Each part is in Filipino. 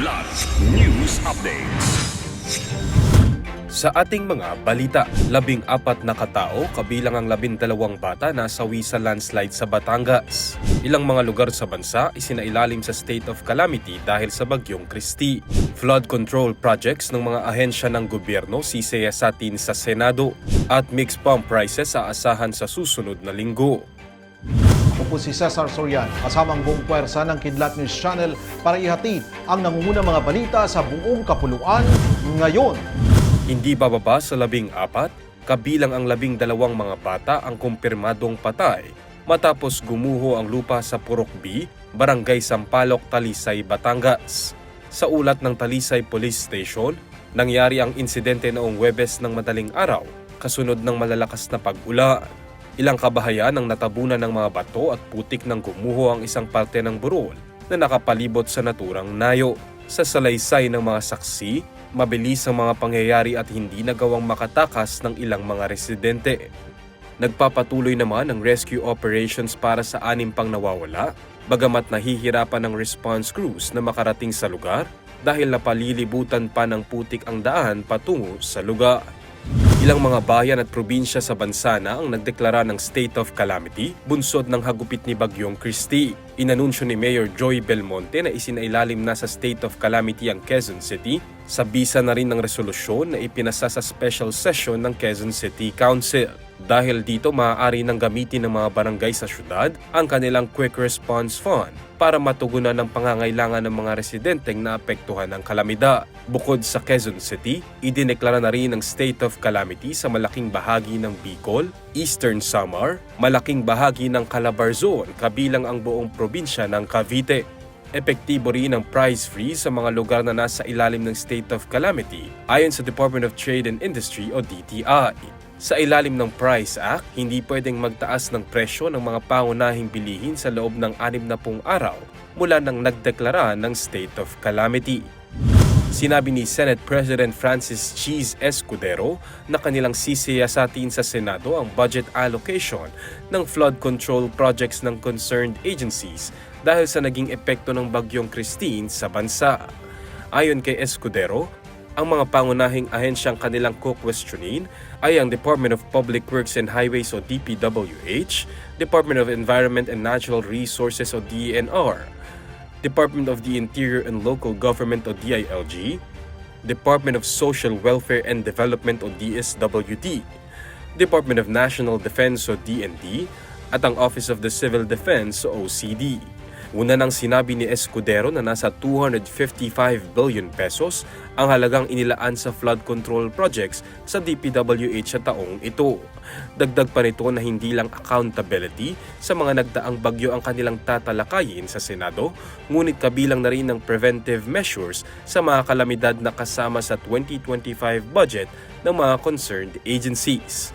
Kidlat News Updates. Sa ating mga balita, labing apat na katao kabilang ang labindalawang bata na sawi sa landslide sa Batangas. Ilang mga lugar sa bansa isinailalim sa state of calamity dahil sa bagyong Kristi. Flood control projects ng mga ahensya ng gobyerno sisiyasatin sa Senado at mixed pump prices aasahan sa susunod na linggo. Po si Cesar Sorian, kasama ang buong puwersa ng Kidlat News Channel para ihatid ang nangungunang mga balita sa buong kapuluan ngayon. Hindi bababa sa labing apat, kabilang ang labing dalawang mga bata ang kumpirmadong patay matapos gumuho ang lupa sa Purok B, Barangay Sampaloc, Talisay, Batangas. Sa ulat ng Talisay Police Station, nangyari ang insidente noong Webes ng madaling araw, kasunod ng malalakas na pag-ulan. Ilang kabahayan ang natabunan ng mga bato at putik ng gumuho ang isang parte ng burol na nakapalibot sa naturang nayo. Sa salaysay ng mga saksi, mabilis ang mga pangyayari at hindi nagawang makatakas ng ilang mga residente. Nagpapatuloy naman ang rescue operations para sa anim pang nawawala, bagamat nahihirapan ng response crews na makarating sa lugar dahil napalilibutan pa ng putik ang daan patungo sa lugar. Ilang mga bayan at probinsya sa bansa na ang nagdeklara ng state of calamity bunsod ng hagupit ni Bagyong Christie. Inanunsyo ni Mayor Joy Belmonte na isinailalim na sa state of calamity ang Quezon City sa bisa na rin ng resolusyon na ipinasa sa special session ng Quezon City Council. Dahil dito maaari nang gamitin ng mga barangay sa syudad ang kanilang Quick Response Fund para matugunan ang pangangailangan ng mga residenteng naapektuhan ng kalamidad. Bukod sa Quezon City, idineklara na rin ang state of calamity sa malaking bahagi ng Bicol, Eastern Samar, malaking bahagi ng Calabarzon kabilang ang buong probinsya ng Cavite. Epektibo rin ang price freeze sa mga lugar na nasa ilalim ng state of calamity ayon sa Department of Trade and Industry o DTI. Sa ilalim ng Price Act, hindi pwedeng magtaas ng presyo ng mga pangunahing bilihin sa loob ng 60 araw mula nang nagdeklara ng state of calamity. Sinabi ni Senate President Francis Cheese Escudero na kanilang sisiyasatin sa Senado ang budget allocation ng flood control projects ng concerned agencies dahil sa naging epekto ng bagyong Christine sa bansa. Ayon kay Escudero, ang mga pangunahing ahensyang kanilang kukwestiyonin ay ang Department of Public Works and Highways o DPWH, Department of Environment and Natural Resources o DENR, Department of the Interior and Local Government o DILG, Department of Social Welfare and Development o DSWD, Department of National Defense o DND, at ang Office of the Civil Defense o OCD. Una nang sinabi ni Escudero na nasa 255 billion pesos ang halagang inilaan sa flood control projects sa DPWH sa taong ito. Dagdag pa nito na hindi lang accountability sa mga nagdaang bagyo ang kanilang tatalakayin sa Senado, ngunit kabilang na rin ng preventive measures sa mga kalamidad na kasama sa 2025 budget ng mga concerned agencies.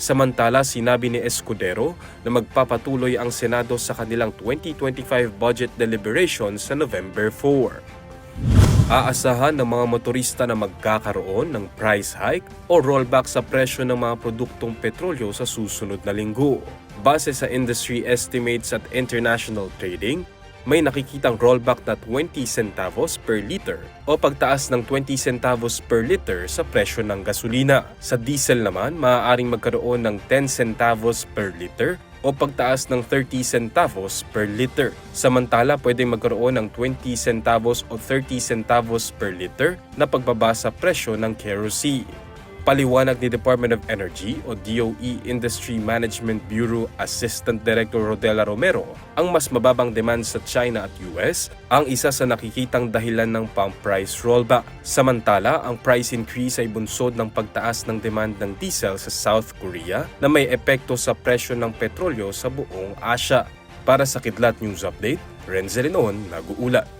Samantala, sinabi ni Escudero na magpapatuloy ang Senado sa kanilang 2025 budget deliberations sa November 4. Aasahan ng mga motorista na magkakaroon ng price hike o rollback sa presyo ng mga produktong petrolyo sa susunod na linggo. Base sa industry estimates at international trading, may nakikitang rollback na 20 centavos per liter o pagtaas ng 20 centavos per liter sa presyo ng gasolina. Sa diesel naman, maaaring magkaroon ng 10 centavos per liter o pagtaas ng 30 centavos per liter. Samantala, pwedeng magkaroon ng 20 centavos o 30 centavos per liter na pagbaba sa presyo ng kerosene. Paliwanag ni Department of Energy o DOE Industry Management Bureau Assistant Director Rodela Romero, ang mas mababang demand sa China at US ang isa sa nakikitang dahilan ng pump price rollback. Samantala, ang price increase ay bunsod ng pagtaas ng demand ng diesel sa South Korea na may epekto sa presyo ng petrolyo sa buong Asya. Para sa Kidlat News Update, Renzo Lenon, nag-uulat.